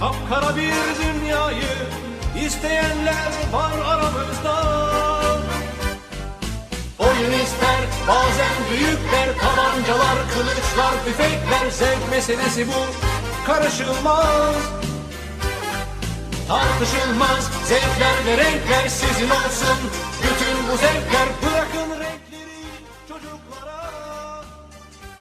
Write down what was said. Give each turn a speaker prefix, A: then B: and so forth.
A: Kapkara bir dünyayı isteyenler var aramızda. Oyun ister bazen büyükler tabancalar kılıçlar tüfekler zevk meselesi bu karışılmaz. Tartışılmaz zevkler ve renkler sizin olsun Bütün bu zevkler